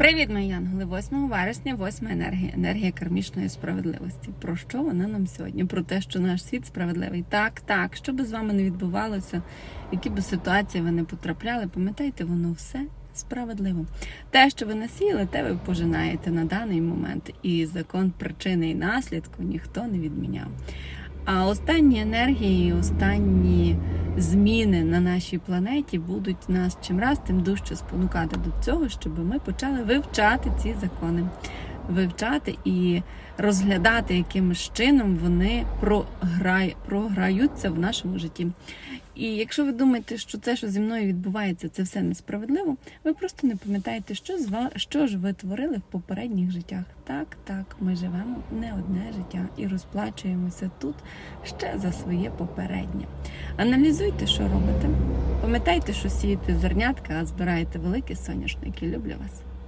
Привіт, мої янголи! 8 вересня, 8 енергія, енергія кармічної справедливості. Про що вона нам сьогодні? Про те, що наш світ справедливий. Так, так, що би з вами не відбувалося, які б ситуації ви не потрапляли, пам'ятайте, воно все справедливо. Те, що ви насіяли, те ви пожинаєте на даний момент. І закон причини і наслідку ніхто не відміняв. А останні енергії, останні зміни на нашій планеті будуть нас чим раз тим дужче спонукати до цього, щоб ми почали вивчати ці закони, вивчати і розглядати, яким чином вони програй, програються в нашому житті. І якщо ви думаєте, що це, що зі мною відбувається, це все несправедливо, ви просто не пам'ятаєте, що з ва- що ж ви творили в попередніх життях. Так, так, ми живемо не одне життя і розплачуємося тут ще за своє попереднє. Аналізуйте, що робите. Пам'ятайте, що сієте зернятка, а збираєте великі соняшники. Люблю вас.